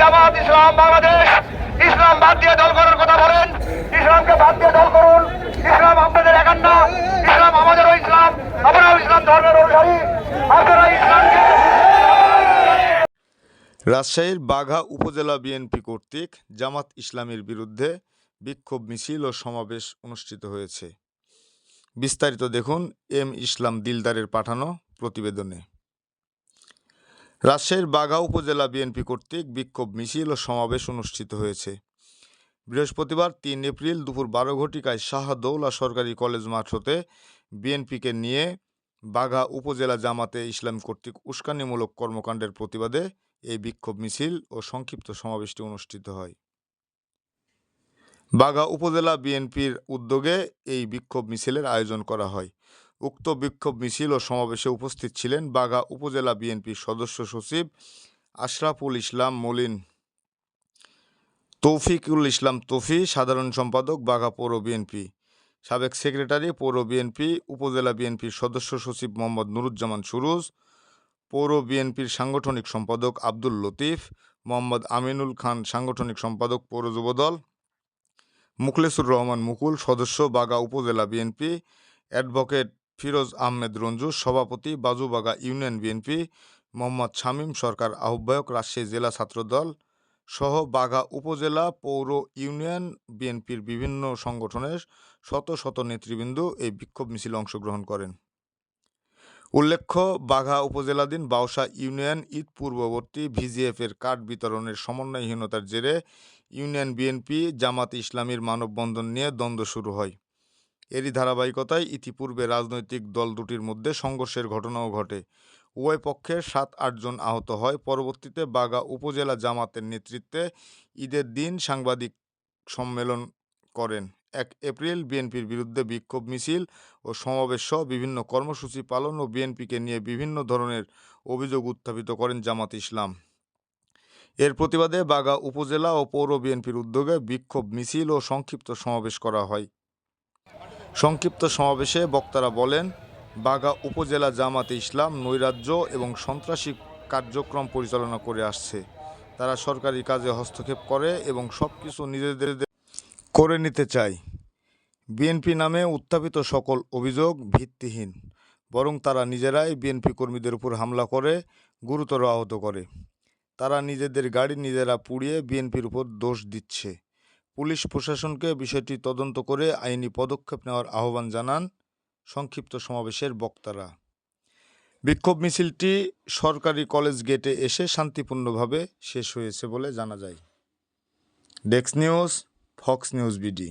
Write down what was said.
জামাত ইসলাম বাংলাদেশ। ইসলাম বাদ দিয়ে দল করার কথা বলেন। ইসলামকে বাদ দিয়ে দল করুন। ইসলাম আপনাদের একান্ন। ইসলাম আমাদেরও ইসলাম। ইসলাম ধর্মের অনুসারী। আপনারা ইসলামকে রাজশাহীর বাঘা উপজেলা বিএনপি কর্তৃক জামাত ইসলামের বিরুদ্ধে বিক্ষোভ মিছিল ও সমাবেশ অনুষ্ঠিত হয়েছে। বিস্তারিত দেখুন এম ইসলাম দিলদারের পাঠানো প্রতিবেদনে। রাজশাহীর বাঘা উপজেলা বিএনপি কর্তৃক বিক্ষোভ মিছিল ও সমাবেশ অনুষ্ঠিত হয়েছে। বৃহস্পতিবার তিন এপ্রিল দুপুর বারো ঘটিকায় শাহদৌলা সরকারি কলেজ মাঠ হতে বিএনপিকে নিয়ে বাঘা উপজেলা জামাতে ইসলাম কর্তৃক উস্কানিমূলক কর্মকাণ্ডের প্রতিবাদে এই বিক্ষোভ মিছিল ও সংক্ষিপ্ত সমাবেশটি অনুষ্ঠিত হয়। বাঘা উপজেলা বিএনপির উদ্যোগে এই বিক্ষোভ মিছিলের আয়োজন করা হয়। উক্ত বিক্ষোভ মিছিল ও সমাবেশে উপস্থিত ছিলেন বাগা উপজেলা বিএনপির সদস্য সচিব আশরাফুল ইসলাম মলিন। তৌফিকুল ইসলাম তফি, সাধারণ সম্পাদক বাঘা পৌর বিএনপি। সাবেক সেক্রেটারি পৌর বিএনপি, উপজেলা বিএনপির সদস্য সচিব মোহাম্মদ নুরুজ্জামান সুরুজ, পৌর বিএনপির সাংগঠনিক সম্পাদক আব্দুল লতিফ, মোহাম্মদ আমিনুল খান সাংগঠনিক সম্পাদক পৌর যুবদল, মুখলেসুর রহমান মুকুল সদস্য বাগা উপজেলা বিএনপি, অ্যাডভোকেট ফিরোজ আহমেদ রঞ্জু, সভাপতি বাজুবাগা ইউনিয়ন বিএনপি, মোহাম্মদ শামীম সরকার আহ্বায়ক, রাজশাহী জেলা ছাত্রদল সহ বাঘা উপজেলা পৌর ইউনিয়ন বিএনপির বিভিন্ন সংগঠনের শত শত নেতৃবৃন্দ এই বিক্ষোভ মিছিলে অংশগ্রহণ করেন। উল্লেখ্য, বাঘা উপজেলাধীন বাউসা ইউনিয়ন ঈদ পূর্ববর্তী ভিজিএফ এর কার্ড বিতরণের সমন্বয়হীনতার জেরে ইউনিয়ন বিএনপি জামাত ইসলামীর মানববন্ধন নিয়ে দ্বন্দ্ব শুরু হয়। এরই ধারাবাহিকতায় ইতিপূর্বে রাজনৈতিক দল দুটির মধ্যে সংঘর্ষের ঘটনাও ঘটে। উভয় পক্ষের সাত আটজন আহত হয়। পরবর্তীতে বাগা উপজেলা জামাতের নেতৃত্বে ঈদের দিন সাংবাদিক সম্মেলন করেন। এক এপ্রিল বিএনপির বিরুদ্ধে বিক্ষোভ মিছিল ও সমাবেশ সহ বিভিন্ন কর্মসূচি পালন ও বিএনপিকে নিয়ে বিভিন্ন ধরনের অভিযোগ উত্থাপিত করেন জামাত ইসলাম। এর প্রতিবাদে বাগা উপজেলা ও পৌর বিএনপির উদ্যোগে বিক্ষোভ মিছিল ও সংক্ষিপ্ত সমাবেশ করা হয়। সংক্ষিপ্ত সমাবেশে বক্তারা বলেন, বাগা উপজেলা জামাতে ইসলাম, নৈরাজ্য এবং সন্ত্রাসী কার্যক্রম পরিচালনা করে আসছে। তারা সরকারি কাজে হস্তক্ষেপ করে এবং সব কিছু নিজেদের করে নিতে চায়। বিএনপি নামে উত্থাপিত সকল অভিযোগ ভিত্তিহীন, বরং তারা নিজেরাই বিএনপি কর্মীদের উপর হামলা করে, গুরুতর আহত করে। তারা নিজেদের গাড়ি নিজেরা পুড়িয়ে বিএনপির উপর দোষ দিচ্ছে। পুলিশ প্রশাসনকে বিষয়টি তদন্ত করে আইনি পদক্ষেপ নেওয়ার আহ্বান জানান সংক্ষিপ্ত সমাবেশের বক্তারা। বিক্ষোভ মিছিলটি সরকারি কলেজ গেটে এসে শান্তিপূর্ণভাবে শেষ হয়েছে বলে জানা যায়। ডেক্স নিউজ, ফক্স নিউজ বিডি।